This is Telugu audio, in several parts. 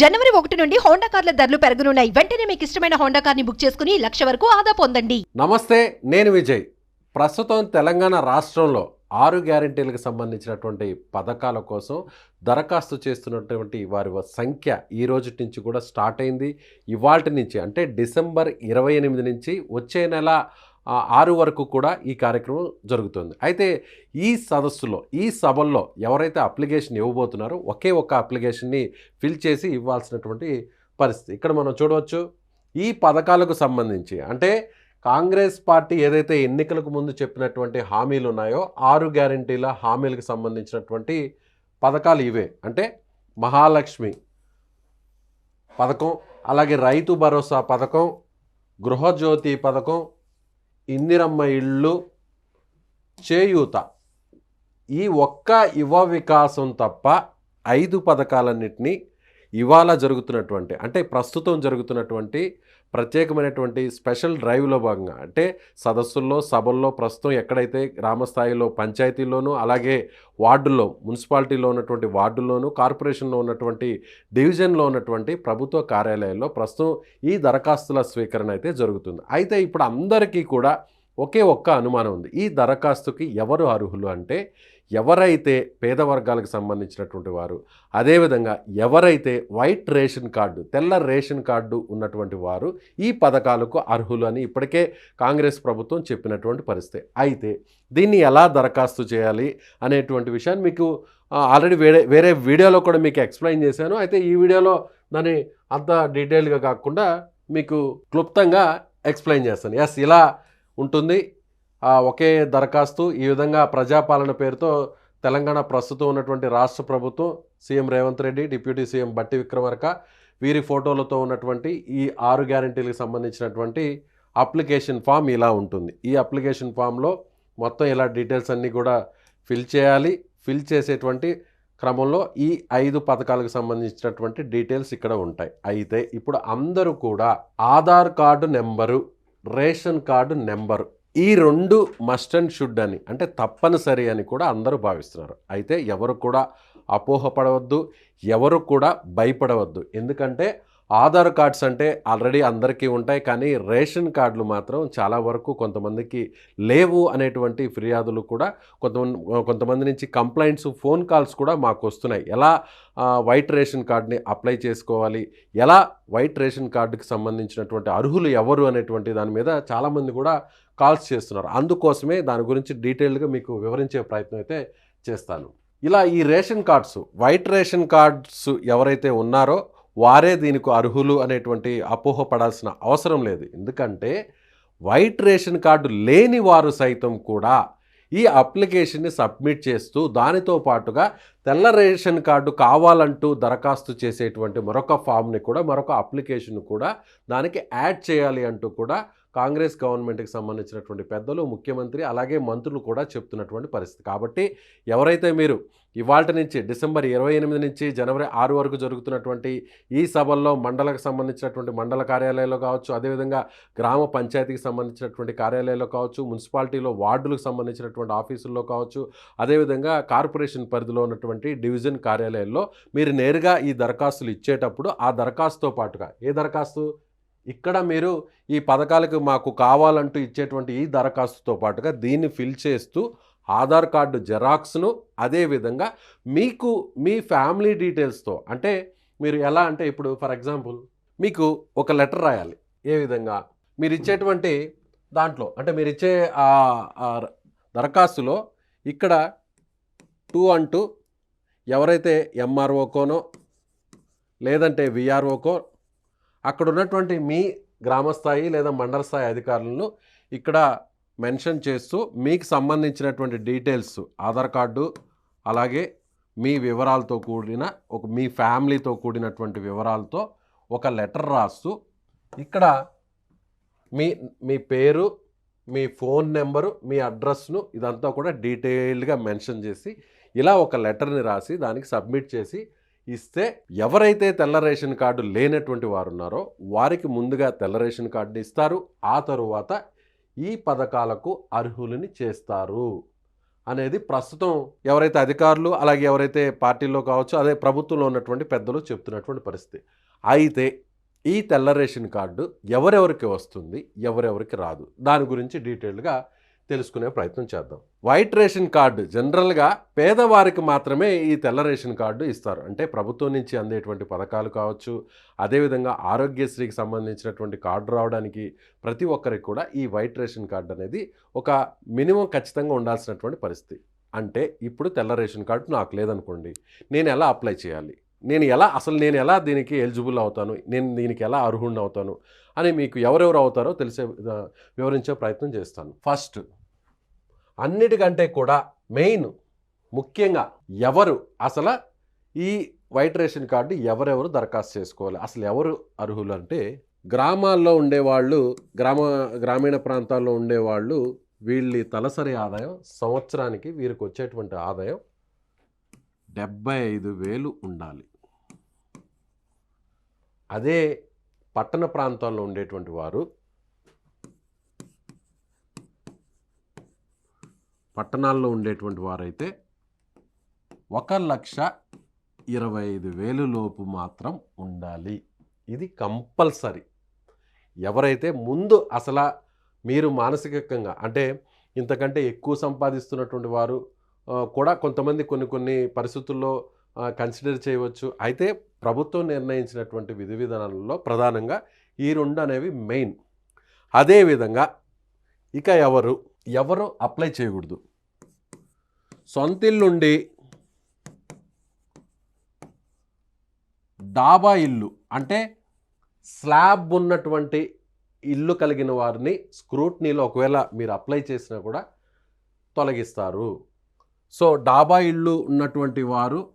జనవరి ఒకటి నుండి హోండా కార్ల ధరలు పెరగనున్నాయి. వెంటనే మీకు ఇష్టమైన హోండా కార్ని బుక్ చేసుకుని లక్ష వరకు ఆదా పొందండి. నమస్తే నేను విజయ్. ప్రస్తుతం తెలంగాణ రాష్ట్రంలో ఆరు గ్యారంటీలకు సంబంధించినటువంటి పథకాల కోసం దరఖాస్తు చేస్తున్నటువంటి వారి సంఖ్య ఈ రోజు నుంచి కూడా స్టార్ట్ అయింది. ఇవాటి నుంచి అంటే డిసెంబర్ ఇరవై ఎనిమిది నుంచి వచ్చే నెల ఆరు వరకు కూడా ఈ కార్యక్రమం జరుగుతుంది. అయితే ఈ సదస్సులో ఈ సభల్లో ఎవరైతే అప్లికేషన్ ఇవ్వబోతున్నారో ఒకే ఒక్క అప్లికేషన్ని ఫిల్ చేసి ఇవ్వాల్సినటువంటి పరిస్థితి. ఇక్కడ మనం చూడవచ్చు ఈ పథకాలకు సంబంధించి అంటే కాంగ్రెస్ పార్టీ ఏదైతే ఎన్నికలకు ముందు చెప్పినటువంటి హామీలు ఉన్నాయో ఆరు గ్యారంటీల హామీలకు సంబంధించినటువంటి పథకాలు ఇవే. అంటే మహాలక్ష్మి పథకం అలాగే రైతు భరోసా పథకం గృహజ్యోతి పథకం ఇందిరమ్మ ఇళ్ళు చేయూత. ఈ ఒక్క యువ వికాసం తప్ప ఐదు పథకాలన్నింటినీ ఇవాళ జరుగుతున్నటువంటి అంటే ప్రస్తుతం జరుగుతున్నటువంటి ప్రత్యేకమైనటువంటి స్పెషల్ డ్రైవ్లో భాగంగా అంటే సదస్సుల్లో సభల్లో ప్రస్తుతం ఎక్కడైతే గ్రామస్థాయిలో పంచాయతీల్లోనూ అలాగే వార్డుల్లో మున్సిపాలిటీలో ఉన్నటువంటి వార్డుల్లోనూ కార్పొరేషన్లో ఉన్నటువంటి డివిజన్లో ఉన్నటువంటి ప్రభుత్వ కార్యాలయాల్లో ప్రస్తుతం ఈ దరఖాస్తుల స్వీకరణ అయితే జరుగుతుంది. అయితే ఇప్పుడు అందరికీ కూడా ఒకే ఒక్క అనుమానం ఉంది. ఈ దరఖాస్తుకి ఎవరు అర్హులు అంటే ఎవరైతే పేద వర్గాలకు సంబంధించినటువంటి వారు అదేవిధంగా ఎవరైతే వైట్ రేషన్ కార్డు తెల్ల రేషన్ కార్డు ఉన్నటువంటి వారు ఈ పథకాలకు అర్హులు అని ఇప్పటికే కాంగ్రెస్ ప్రభుత్వం చెప్పినటువంటి పరిస్థితి. అయితే దీన్ని ఎలా దరఖాస్తు చేయాలి అనేటువంటి విషయాన్ని మీకు ఆల్రెడీ వేరే వేరే వీడియోలో కూడా మీకు ఎక్స్ప్లెయిన్ చేశాను. అయితే ఈ వీడియోలో దాన్ని అంత డీటెయిల్గా కాకుండా మీకు క్లుప్తంగా ఎక్స్ప్లెయిన్ చేస్తాను. ఎస్ ఇలా ఉంటుంది. ఒకే దరఖాస్తు ఈ విధంగా ప్రజాపాలన పేరుతో తెలంగాణ ప్రస్తుతం ఉన్నటువంటి రాష్ట్ర ప్రభుత్వం CM Revanth Reddy deputy CM Bhatti Vikramarka వీరి ఫోటోలతో ఉన్నటువంటి ఈ ఆరు గ్యారంటీలకు సంబంధించినటువంటి అప్లికేషన్ ఫామ్ ఇలా ఉంటుంది. ఈ అప్లికేషన్ ఫామ్లో మొత్తం ఇలా డీటెయిల్స్ అన్నీ కూడా ఫిల్ చేయాలి. ఫిల్ చేసేటువంటి క్రమంలో ఈ ఐదు పథకాలకు సంబంధించినటువంటి డీటెయిల్స్ ఇక్కడ ఉంటాయి. అయితే ఇప్పుడు అందరూ కూడా Aadhaar card number ration card number. ఈ రెండు మస్ట్ అండ్ షుడ్ అని అంటే తప్పనిసరి అని కూడా అందరూ భావిస్తున్నారు. అయితే ఎవరు కూడా అపోహపడవద్దు ఎవరు కూడా భయపడవద్దు. ఎందుకంటే ఆధార్ కార్డ్స్ అంటే ఆల్రెడీ అందరికీ ఉంటాయి కానీ రేషన్ కార్డులు మాత్రం చాలా వరకు కొంతమందికి లేవు అనేటువంటి ఫిర్యాదులు కూడా కొంతమంది కొంతమంది నుంచి కంప్లైంట్స్ ఫోన్ కాల్స్ కూడా మాకు వస్తున్నాయి. ఎలా వైట్ రేషన్ కార్డ్ని అప్లై చేసుకోవాలి? ఎలా వైట్ రేషన్ కార్డుకి సంబంధించినటువంటి అర్హులు ఎవరు అనేటువంటి దాని మీద చాలామంది కూడా కాల్స్ చేస్తున్నారు. అందుకోసమే దాని గురించి డీటెయిల్గా మీకు వివరించే ప్రయత్నం అయితే చేస్తాను. ఇలా ఈ ration cards white ration cards ఎవరైతే ఉన్నారో వారే దీనికి అర్హులు అనేటువంటి అపోహ పడాల్సిన అవసరం లేదు. ఎందుకంటే వైట్ రేషన్ కార్డు లేని వారు సైతం కూడా ఈ అప్లికేషన్ని సబ్మిట్ చేస్తూ దానితో పాటుగా తెల్ల రేషన్ కార్డు కావాలంటూ దరఖాస్తు చేసేటువంటి మరొక ఫామ్ని కూడా మరొక అప్లికేషన్ కూడా దానికి యాడ్ చేయాలి అంటూ కూడా కాంగ్రెస్ గవర్నమెంట్కి సంబంధించినటువంటి పెద్దలు ముఖ్యమంత్రి అలాగే మంత్రులు కూడా చెప్తున్నటువంటి పరిస్థితి. కాబట్టి ఎవరైతే మీరు ఇవాళ నుంచి డిసెంబర్ ఇరవై ఎనిమిది నుంచి జనవరి ఆరు వరకు జరుగుతున్నటువంటి ఈ సభల్లో మండలకు సంబంధించినటువంటి మండల కార్యాలయాల్లో కావచ్చు అదేవిధంగా గ్రామ పంచాయతీకి సంబంధించినటువంటి కార్యాలయాల్లో కావచ్చు మున్సిపాలిటీలో వార్డులకు సంబంధించినటువంటి ఆఫీసుల్లో కావచ్చు అదేవిధంగా కార్పొరేషన్ పరిధిలో ఉన్నటువంటి డివిజన్ కార్యాలయాల్లో మీరు నేరుగా ఈ దరఖాస్తులు ఇచ్చేటప్పుడు ఆ దరఖాస్తుతో పాటుగా ఏ దరఖాస్తు? ఇక్కడ మీరు ఈ పథకాలకు మాకు కావాలంటూ ఇచ్చేటువంటి ఈ దరఖాస్తుతో పాటుగా దీన్ని ఫిల్ చేస్తూ ఆధార్ కార్డు జెరాక్స్ను అదేవిధంగా మీకు మీ ఫ్యామిలీ డీటెయిల్స్తో అంటే మీరు ఎలా అంటే ఇప్పుడు ఫర్ ఎగ్జాంపుల్ మీకు ఒక లెటర్ రాయాలి. ఏ విధంగా? మీరు ఇచ్చేటువంటి దాంట్లో అంటే మీరు ఇచ్చే ఆ దరఖాస్తులో ఇక్కడ టూ అంటూ ఎవరైతే ఎంఆర్ఓకోనో లేదంటే విఆర్ఓకో అక్కడ ఉన్నటువంటి మీ గ్రామస్థాయి లేదా మండల స్థాయి అధికారులను ఇక్కడ మెన్షన్ చేస్తూ మీకు సంబంధించినటువంటి డీటెయిల్స్ ఆధార్ కార్డు అలాగే మీ వివరాలతో కూడిన ఒక మీ ఫ్యామిలీతో కూడినటువంటి వివరాలతో ఒక లెటర్ రాస్తూ ఇక్కడ మీ మీ పేరు మీ ఫోన్ నెంబరు మీ అడ్రస్ను ఇదంతా కూడా డీటెయిల్డ్గా మెన్షన్ చేసి ఇలా ఒక లెటర్ని రాసి దానికి సబ్మిట్ చేసి ఇస్తే ఎవరైతే తెల్ల రేషన్ కార్డు లేనటువంటి వారు ఉన్నారో వారికి ముందుగా తెల్ల రేషన్ కార్డు ఇస్తారు. ఆ తరువాత ఈ పథకాలకు అర్హులని చేస్తారు అనేది ప్రస్తుతం ఎవరైతే అధికారులు అలాగే ఎవరైతే పార్టీలో కావచ్చు అదే ప్రభుత్వంలో ఉన్నటువంటి పెద్దలు చెప్తున్నటువంటి పరిస్థితి. అయితే ఈ తెల్ల రేషన్ కార్డు ఎవరెవరికి వస్తుంది ఎవరెవరికి రాదు? దాని గురించి డీటెయిల్గా తెలుసుకునే ప్రయత్నం చేద్దాం. వైట్ రేషన్ కార్డు జనరల్గా పేదవారికి మాత్రమే ఈ తెల్ల రేషన్ కార్డు ఇస్తారు. అంటే ప్రభుత్వం నుంచి అందేటువంటి పథకాలు కావచ్చు అదేవిధంగా ఆరోగ్యశ్రీకి సంబంధించినటువంటి కార్డు రావడానికి ప్రతి ఒక్కరికి కూడా ఈ వైట్ రేషన్ కార్డు అనేది ఒక మినిమం ఖచ్చితంగా ఉండాల్సినటువంటి పరిస్థితి. అంటే ఇప్పుడు తెల్ల రేషన్ కార్డు నాకు లేదనుకోండి నేను ఎలా అప్లై చేయాలి? నేను ఎలా అసలు నేను ఎలా దీనికి ఎలిజిబుల్ అవుతాను? నేను దీనికి ఎలా అర్హుడిని అవుతాను? అని మీకు ఎవరెవరు అవుతారో తెలిసే వివరించే ప్రయత్నం చేస్తాను. ఫస్ట్ అన్నిటికంటే కూడా మెయిన్ ముఖ్యంగా ఎవరు అసలు ఈ వైట్ రేషన్ కార్డు ఎవరెవరు దరఖాస్తు చేసుకోవాలి? అసలు ఎవరు అర్హులు అంటే గ్రామాల్లో ఉండేవాళ్ళు గ్రామ గ్రామీణ ప్రాంతాల్లో ఉండేవాళ్ళు వీళ్ళ తలసరి ఆదాయం సంవత్సరానికి వీరికి వచ్చేటువంటి ఆదాయం డెబ్బై ఐదు వేలు ఉండాలి. అదే పట్టణ ప్రాంతాల్లో ఉండేటువంటి వారు పట్టణాల్లో ఉండేటువంటి వారైతే ఒక లక్ష ఇరవై ఐదు వేలు లోపు మాత్రం ఉండాలి. ఇది కంపల్సరీ. ఎవరైతే ముందు అసలు మీరు మానసికంగా అంటే ఇంతకంటే ఎక్కువ సంపాదిస్తున్నటువంటి వారు కూడా కొంతమంది కొన్ని కొన్ని పరిస్థితుల్లో కన్సిడర్ చేయవచ్చు. అయితే ప్రభుత్వం నిర్ణయించినటువంటి విధి విధానాలలో ప్రధానంగా ఈ రెండు అనేవి మెయిన్ అదేవిధంగా ఇక ఎవరు ఎవరు అప్లై చేయకూడదు. సొంతిల్లుండి డాబా ఇల్లు అంటే స్లాబ్ ఉన్నటువంటి ఇల్లు కలిగిన వారిని స్క్రూట్నీలో ఒకవేళ మీరు అప్లై చేసినా కూడా తొలగిస్తారు. సో డాబా ఇల్లు ఉన్నటువంటి వారు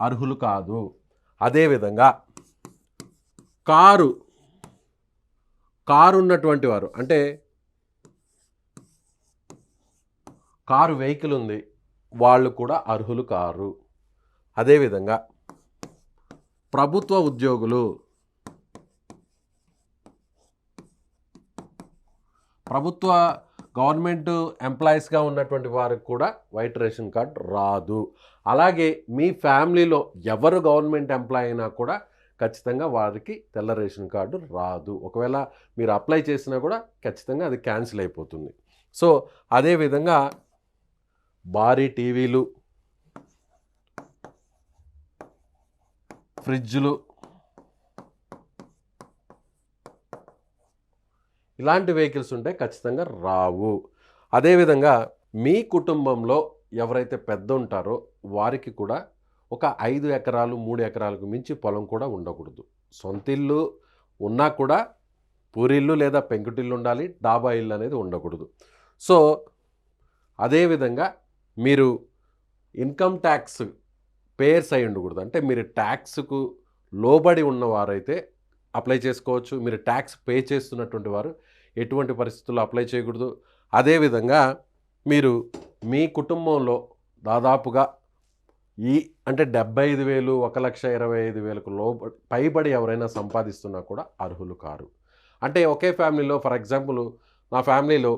అర్హులు కాదు. అదేవిధంగా కారు కారు ఉన్నటువంటి వారు అంటే కారు వెహికల్ ఉంది. వాళ్ళు కూడా అర్హులు కారు. అదేవిధంగా ప్రభుత్వ ఉద్యోగులు ప్రభుత్వ గవర్నమెంట్ ఎంప్లాయీస్గా ఉన్నటువంటి వారికి కూడా వైట్ రేషన్ కార్డ్ రాదు. అలాగే మీ ఫ్యామిలీలో ఎవరు గవర్నమెంట్ ఎంప్లాయీ అయినా కూడా ఖచ్చితంగా వారికి తెల్ల రేషన్ కార్డు రాదు. ఒకవేళ మీరు అప్లై చేసినా కూడా ఖచ్చితంగా అది క్యాన్సిల్ అయిపోతుంది. సో అదేవిధంగా భారీ టీవీలు ఫ్రిడ్జ్లు ఇలాంటి వెహికల్స్ ఉంటే ఖచ్చితంగా రావు. అదేవిధంగా మీ కుటుంబంలో ఎవరైతే పెద్ద ఉంటారో వారికి కూడా ఒక ఐదు ఎకరాలు మూడు ఎకరాలకు మించి పొలం కూడా ఉండకూడదు. సొంత ఇల్లు ఉన్నా కూడా పూరిల్లు లేదా పెంకుటిల్లు ఉండాలి డాబా ఇల్లు అనేది ఉండకూడదు. సో అదేవిధంగా మీరు ఇన్కమ్ ట్యాక్స్ పేర్స్ అయి ఉండకూడదు. అంటే మీరు ట్యాక్స్కు లోబడి ఉన్నవారైతే అప్లై చేసుకోవచ్చు. మీరు ట్యాక్స్ పే చేస్తున్నటువంటి వారు ఎటువంటి పరిస్థితుల్లో అప్లై చేయకూడదు. అదేవిధంగా మీరు మీ కుటుంబంలో దాదాపుగా ఈ అంటే డెబ్బై ఐదు వేలు ఒక లక్ష ఇరవై ఐదు వేలకు లోబ పైబడి ఎవరైనా సంపాదిస్తున్నా కూడా అర్హులు కారు. అంటే ఒకే ఫ్యామిలీలో ఫర్ ఎగ్జాంపుల్ నా ఫ్యామిలీలో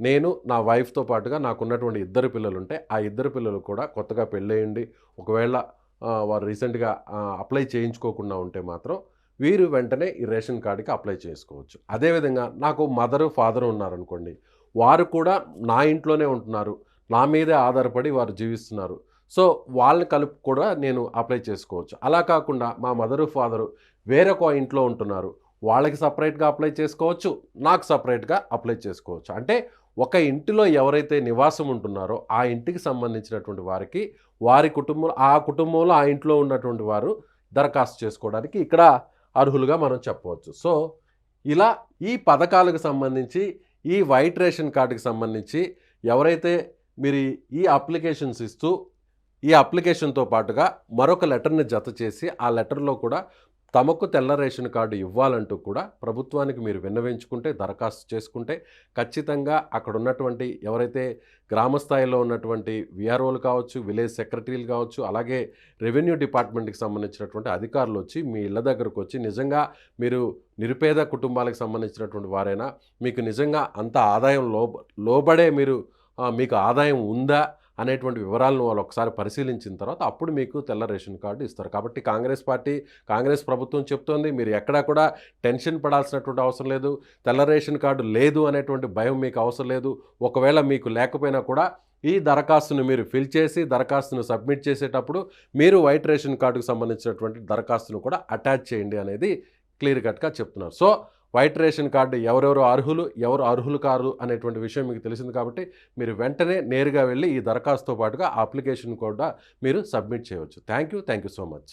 నేను నా వైఫ్తో పాటుగా నాకున్నటువంటి ఇద్దరు పిల్లలు ఉంటే ఆ ఇద్దరు పిల్లలు కూడా కొత్తగా పెళ్ళేయండి ఒకవేళ వారు రీసెంట్గా అప్లై చేయించుకోకుండా ఉంటే మాత్రం వీరు వెంటనే ఈ రేషన్ కార్డుకి అప్లై చేసుకోవచ్చు. అదేవిధంగా నాకు మదరు ఫాదరు ఉన్నారనుకోండి వారు కూడా నా ఇంట్లోనే ఉంటున్నారు నా మీదే ఆధారపడి వారు జీవిస్తున్నారు. సో వాళ్ళని కలుపు కూడా నేను అప్లై చేసుకోవచ్చు. అలా కాకుండా మా మదరు ఫాదరు వేరొక ఇంట్లో ఉంటున్నారు వాళ్ళకి సపరేట్గా అప్లై చేసుకోవచ్చు నాకు సపరేట్గా అప్లై చేసుకోవచ్చు. అంటే ఒక ఇంటిలో ఎవరైతే నివాసం ఉంటున్నారో ఆ ఇంటికి సంబంధించినటువంటి వారికి వారి కుటుంబం ఆ కుటుంబంలో ఆ ఇంట్లో ఉన్నటువంటి వారు దరఖాస్తు చేసుకోవడానికి ఇక్కడ అర్హులుగా మనం చెప్పవచ్చు. సో ఇలా ఈ పథకాలకు సంబంధించి ఈ వైట్ రేషన్ కార్డుకి సంబంధించి ఎవరైతే మీరు ఈ అప్లికేషన్స్ ఇస్తూ ఈ అప్లికేషన్తో పాటుగా మరొక లెటర్ని జత చేసి ఆ లెటర్లో కూడా తమకు తెల్ల రేషన్ కార్డు ఇవ్వాలంటూ కూడా ప్రభుత్వానికి మీరు విన్నవించుకుంటే దరఖాస్తు చేసుకుంటే ఖచ్చితంగా అక్కడ ఉన్నటువంటి ఎవరైతే గ్రామ స్థాయిలో ఉన్నటువంటి విఆర్ఓలు కావచ్చు విలేజ్ సెక్రటరీలు కావచ్చు అలాగే రెవెన్యూ డిపార్ట్మెంట్కి సంబంధించినటువంటి అధికారులు వచ్చి మీ ఇళ్ళ దగ్గరకు వచ్చి నిజంగా మీరు నిరుపేద కుటుంబాలకు సంబంధించినటువంటి వారైనా మీకు నిజంగా అంత ఆదాయం లో లోబడే మీరు మీకు ఆదాయం ఉందా? అనేటువంటి వివరాలను వాళ్ళు ఒకసారి పరిశీలించిన తర్వాత అప్పుడు మీకు తెల్ల రేషన్ కార్డు ఇస్తారు. కాబట్టి కాంగ్రెస్ పార్టీ కాంగ్రెస్ ప్రభుత్వం చెప్తోంది మీరు ఎక్కడా కూడా టెన్షన్ పడాల్సినటువంటి అవసరం లేదు. తెల్ల రేషన్ కార్డు లేదు అనేటువంటి భయం మీకు అవసరం లేదు. ఒకవేళ మీకు లేకపోయినా కూడా ఈ దరఖాస్తును మీరు ఫిల్ చేసి దరఖాస్తును సబ్మిట్ చేసేటప్పుడు మీరు వైట్ రేషన్ కార్డుకు సంబంధించినటువంటి దరఖాస్తును కూడా అటాచ్ చేయండి అనేది క్లియర్ కట్గా చెప్తున్నారు. సో వైట్ రేషన్ కార్డు ఎవరెవరు అర్హులు ఎవరు అర్హులు కారు అనేటువంటి విషయం మీకు తెలిసింది కాబట్టి మీరు వెంటనే నేరుగా వెళ్ళి ఈ దరఖాస్తుతో పాటుగా అప్లికేషన్ కూడా మీరు సబ్మిట్ చేయవచ్చు. Thank you thank you so much.